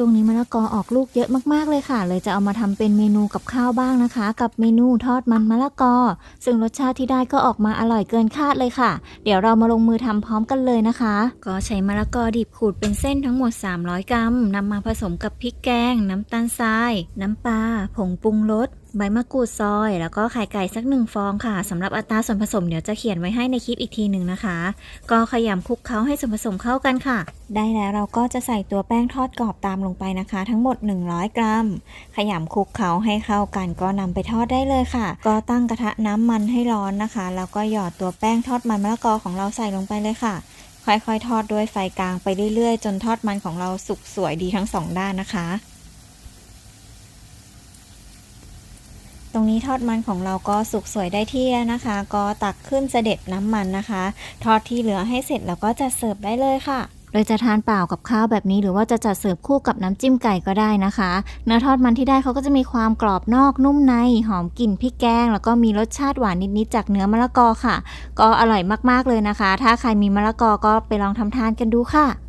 ช่วงนี้มะละกอออกลูกเยอะมากๆเลยค่ะ เลยจะเอามาทำเป็นเมนูกับข้าวบ้างนะคะ กับเมนูทอดมันมะละกอ ซึ่งรสชาติที่ได้ก็ออกมาอร่อยเกินคาดเลยค่ะ เดี๋ยวเรามาลงมือทำพร้อมกันเลยนะคะ ก็ใช้มะละกอดิบขูดเป็นเส้นทั้งหมด 300 กรัมนำมาผสมกับพริกแกง น้ำตาลทราย น้ำปลาผงปรุงรสใบมะกรูดซอย แล้วก็ไข่ไก่สักหนึ่งฟองค่ะสำหรับอัตราส่วนผสมเดี๋ยวจะเขียนไว้ให้ในคลิปอีกทีหนึ่งนะคะ ก็ขยำคลุกเคล้าให้ส่วนผสมเข้ากันค่ะ ได้แล้วเราก็จะใส่ตัวแป้งทอดกรอบตามลงไปนะคะ ทั้งหมด 100 กรัม ขยำคลุกเคล้าให้เข้ากันก็นำไปทอดได้เลยค่ะ ก็ตั้งกระทะน้ำมันให้ร้อนนะคะ แล้วก็หยอดตัวแป้งทอดมันมะละกอของเราใส่ลงไปเลยค่ะ ค่อยๆ ทอดด้วยไฟกลางไปเรื่อยๆ จนทอดมันของเราสุกสวยดีทั้งสองด้านนะคะตรงนี้ทอดมันของเราก็สุกสวยได้ที่แล้วนะคะ ก็ตักขึ้นเสด็จน้ำมันนะคะ ทอดที่เหลือให้เสร็จแล้วก็จัดเสิร์ฟได้เลยค่ะ โดยจะทานเปล่ากับข้าวแบบนี้หรือว่าจะจัดเสิร์ฟคู่กับน้ำจิ้มไก่ก็ได้นะคะ เนื้อทอดมันที่ได้เขาก็จะมีความกรอบนอกนุ่มใน หอมกลิ่นพริกแกง แล้วก็มีรสชาติหวานนิดๆจากเนื้อมะละกอค่ะ ก็อร่อยมากๆเลยนะคะ ถ้าใครมีมะละกอก็ไปลองทำทานกันดูค่ะ